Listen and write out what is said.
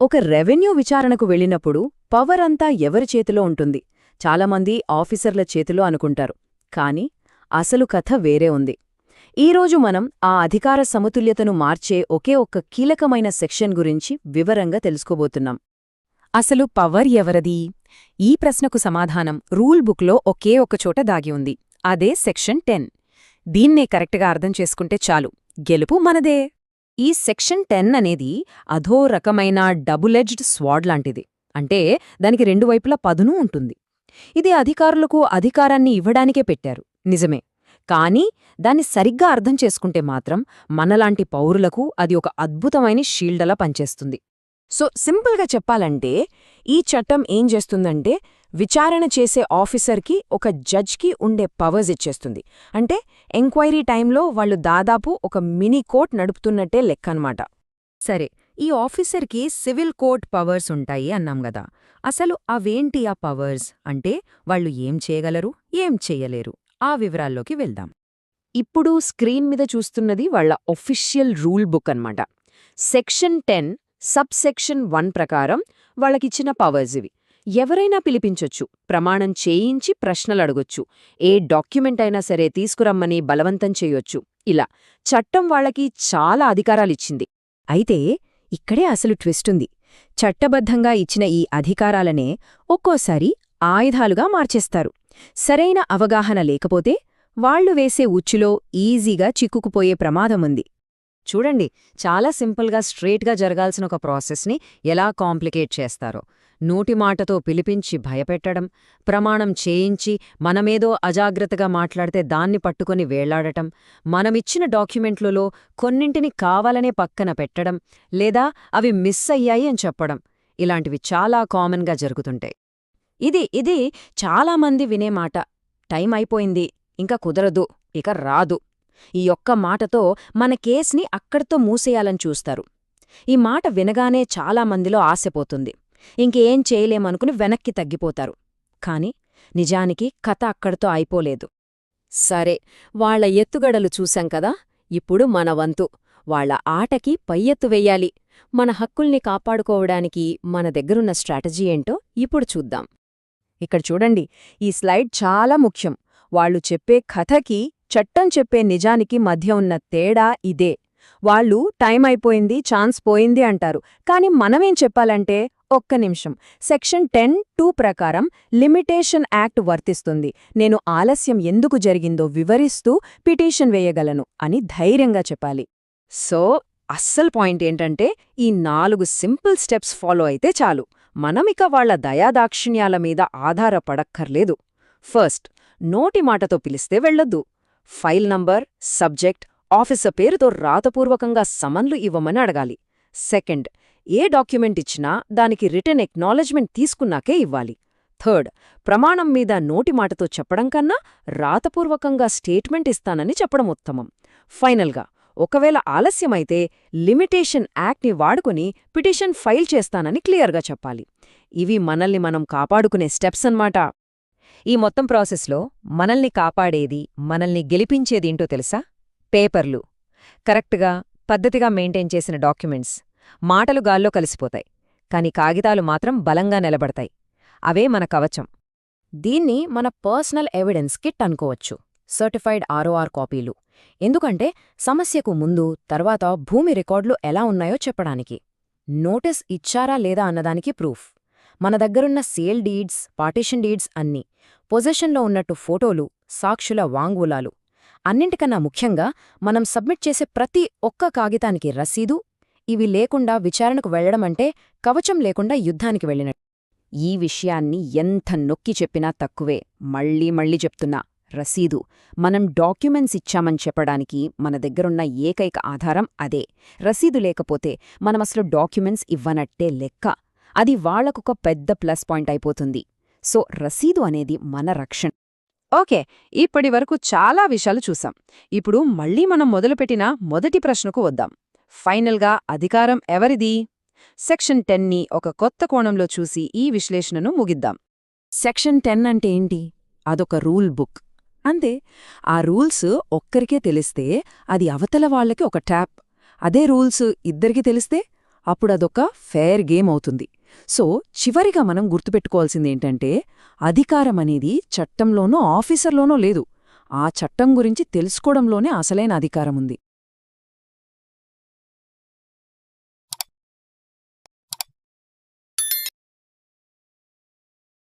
ఒక రెవెన్యూ విచారణకు వెళ్ళినప్పుడు పవర్ అంతా ఎవరి చేతిలో ఉంటుంది? చాలామంది ఆఫీసర్ల చేతిలో అనుకుంటారు. కాని అసలు కథ వేరే ఉంది. ఈరోజు మనం ఆ అధికార సమతుల్యతను మార్చే ఒకే ఒక్క కీలకమైన సెక్షన్ గురించి వివరంగా తెలుసుకోబోతున్నాం. అసలు పవర్ ఎవరది? ఈ ప్రశ్నకు సమాధానం రూల్ బుక్లో ఒకే ఒక్కచోట దాగి ఉంది. అదే సెక్షన్ టెన్. దీన్నే కరెక్ట్గా అర్థం చేసుకుంటే చాలు. గెలుపు మనదే. ఈ సెక్షన్ టెన్ అనేది అధో రకమైన డబులెడ్జ్డ్ స్వాడ్ లాంటిది. అంటే దానికి రెండు వైపులా పదును ఉంటుంది. ఇది అధికారులకు అధికారాన్ని ఇవ్వడానికే పెట్టారు. నిజమే. కానీ దాన్ని సరిగ్గా అర్థం చేసుకుంటే మాత్రం మనలాంటి పౌరులకు అది ఒక అద్భుతమైన షీల్డలా పనిచేస్తుంది. సో సింపుల్గా చెప్పాలంటే ఈ చట్టం ఏం చేస్తుందంటే విచారణ చేసే ఆఫీసర్కి ఒక జడ్జ్కి ఉండే పవర్స్ ఇచ్చేస్తుంది. అంటే ఎంక్వైరీ టైంలో వాళ్ళు దాదాపు ఒక మినీ కోర్ట్ నడుపుతున్నట్టే లెక్కనమాట. సరే ఈ ఆఫీసర్కి సివిల్ కోర్ట్ పవర్స్ ఉంటాయి అన్నాం గదా. అసలు అవేంటి ఆ పవర్స్? అంటే వాళ్ళు ఏం చేయగలరు? ఏం చెయ్యలేరు ఆ వివరాల్లోకి వెళ్దాం. ఇప్పుడు స్క్రీన్ మీద చూస్తున్నది వాళ్ళ ఒఫిషియల్ రూల్ బుక్ అన్నమాట. Section ten sub section one ప్రకారం వాళ్ళకిచ్చిన పవర్స్ ఇవి. ఎవరైనా పిలిపించొచ్చు ప్రమాణం చేయించి ప్రశ్నలడగొచ్చు ఏ డాక్యుమెంట్ అయినా సరే తీసుకురమ్మని బలవంతం చేయొచ్చు. ఇలా చట్టం వాళ్ళకి చాలా అధికారాలిచ్చింది. అయితే ఇక్కడే అసలు ట్విస్టుంది. చట్టబద్ధంగా ఇచ్చిన ఈ అధికారాలనే ఒక్కోసారి ఆయుధాలుగా మార్చేస్తారు. సరైన అవగాహన లేకపోతే వాళ్ళు వేసే ఉచ్చులో ఈజీగా చిక్కుకుపోయే ప్రమాదముంది. చూడండి చాలా సింపుల్గా స్ట్రేట్గా జరగాల్సిన ఒక ప్రాసెస్ని ఎలా కాంప్లికేట్ చేస్తారో. నూటిమాటతో పిలిపించి భయపెట్టడం ప్రమాణం చేయించి మనమేదో అజాగ్రత్తగా మాట్లాడితే దాన్ని పట్టుకొని వేళ్ళాడటం మనమిచ్చిన డాక్యుమెంట్లలో కొన్నింటిని కావాలనే పక్కన పెట్టడం లేదా అవి మిస్ అయ్యాయి అని చెప్పడం ఇలాంటివి చాలా కామన్గా జరుగుతుంటాయి. ఇది ఇది చాలామంది వినే మాట టైం అయిపోయింది ఇంకా కుదరదు ఇక రాదు. ఈ ఒక్క మాటతో మన కేస్ని అక్కడితో మూసేయాలని చూస్తారు. ఈ మాట వినగానే చాలామందిలో ఆశపోతుంది ఇంకేం చేయలేమనుకుని వెనక్కి తగ్గిపోతారు. కాని నిజానికి కథ అక్కడితో అయిపోలేదు. సరే వాళ్ళ ఎత్తుగడలు చూశాం కదా ఇప్పుడు మన వంతు. వాళ్ళ ఆటకి పయ్యెత్తు వెయ్యాలి మన హక్కుల్ని కాపాడుకోవడానికి మన దగ్గరున్న స్ట్రాటజీ ఏంటో ఇప్పుడు చూద్దాం. ఇక్కడ చూడండి ఈ స్లైడ్ చాలా ముఖ్యం. వాళ్ళు చెప్పే కథకి చట్టం చెప్పే నిజానికి మధ్య ఉన్న తేడా ఇదే. వాళ్ళు టైం అయిపోయింది ఛాన్స్ పోయింది అంటారు. కాని మనమేం చెప్పాలంటే ఒక్క నిమిషం. సెక్షన్ టెన్ టూ ప్రకారం లిమిటేషన్ యాక్ట్ వర్తిస్తుంది. నేను ఆలస్యం ఎందుకు జరిగిందో వివరిస్తూ పిటిషన్ వేయగలను అని ధైర్యంగా చెప్పాలి. సో అస్సల్ పాయింట్ ఏంటంటే ఈ నాలుగు సింపుల్ స్టెప్స్ ఫాలో అయితే చాలు. మనమిక వాళ్ళ దయాదాక్షిణ్యాల మీద ఆధారపడక్కర్లేదు. ఫస్ట్ నోటి మాటతో పిలిస్తే వెళ్ళొద్దు. ఫైల్ నంబర్ సబ్జెక్ట్ ఆఫీసర్ పేరుతో రాతపూర్వకంగా సమన్లు ఇవ్వమని అడగాలి. సెకండ్ ఏ డాక్యుమెంట్ ఇచ్చినా దానికి రిటర్న్ ఎక్నాలజ్మెంట్ తీసుకున్నాకే ఇవ్వాలి. థర్డ్ ప్రమాణం మీద నోటి మాటతో చెప్పడం కన్నా రాతపూర్వకంగా స్టేట్మెంట్ ఇస్తానని చెప్పడం ఉత్తమం. ఫైనల్గా ఒకవేళ ఆలస్యమైతే లిమిటేషన్ యాక్ట్ని వాడుకుని పిటిషన్ ఫైల్ చేస్తానని క్లియర్గా చెప్పాలి. ఇవి మనల్ని మనం కాపాడుకునే స్టెప్స్ అన్నమాట. ఈ మొత్తం ప్రాసెస్లో మనల్ని కాపాడేది మనల్ని గెలిపించేదేంటో తెలుసా? పేపర్లు. కరెక్ట్గా పద్ధతిగా మెయింటైన్ చేసిన డాక్యుమెంట్స్. మాటలు గాల్లో కలిసిపోతాయి కాని కాగితాలు మాత్రం బలంగా నిలబడతాయి. అవే మన కవచం. దీన్ని మన పర్సనల్ ఎవిడెన్స్ కిట్ అనుకోవచ్చు సర్టిఫైడ్ ఆర్ఓఆర్ కాపీలు. ఎందుకంటే సమస్యకు ముందు తర్వాత భూమి రికార్డులు ఎలా ఉన్నాయో చెప్పడానికి. నోటీస్ ఇచ్చారా లేదా అన్నదానికి ప్రూఫ్. మన దగ్గరున్న సేల్ డీడ్స్ పార్టీషన్ డీడ్స్ అన్నీ పొజిషన్లో ఉన్నట్టు ఫోటోలు సాక్షుల వాంగ్వులాలు అన్నింటికన్నా ముఖ్యంగా మనం సబ్మిట్ చేసే ప్రతి ఒక్క కాగితానికి రసీదు ఇవి లేకుండా విచారణకు వెళ్ళడమంటే కవచం లేకుండా యుద్ధానికి వెళ్ళినట్టు ఈ విషయాన్ని ఎంత నొక్కి చెప్పినా తక్కువే. మళ్ళీ మళ్ళీ చెప్తున్నా రసీదు. మనం డాక్యుమెంట్స్ ఇచ్చామని చెప్పడానికి మన దగ్గరున్న ఏకైక ఆధారం అదే. రసీదు లేకపోతే మనమసలు డాక్యుమెంట్స్ ఇవ్వనట్టే లెక్క. అది వాళ్ళకొక పెద్ద ప్లస్ పాయింట్ అయిపోతుంది. సో రసీదు అనేది మన రక్షణ. ఓకే ఇప్పటి వరకు చాలా విషయాలు చూసాం. ఇప్పుడు మళ్ళీ మనం మొదలుపెట్టిన మొదటి ప్రశ్నకు వద్దాం. ఫైనల్గా అధికారం ఎవరిది? సెక్షన్ టెన్ని ఒక కొత్త కోణంలో చూసి ఈ విశ్లేషణను ముగిద్దాం. సెక్షన్ టెన్ అంటే ఏంటి? అదొక రూల్ బుక్. అంతే ఆ రూల్స్ ఒక్కరికే తెలిస్తే అది అవతల వాళ్ళకి ఒక ట్యాప్. అదే రూల్స్ ఇద్దరికి తెలిస్తే అప్పుడదొక ఫెయిర్ గేమ్ అవుతుంది. సో చివరిగా మనం గుర్తుపెట్టుకోవాల్సిందేంటంటే అధికారం అనేది చట్టంలోనో ఆఫీసర్లోనో లేదు. ఆ చట్టం గురించి తెలుసుకోవడంలోనే అసలైన అధికారం ఉంది.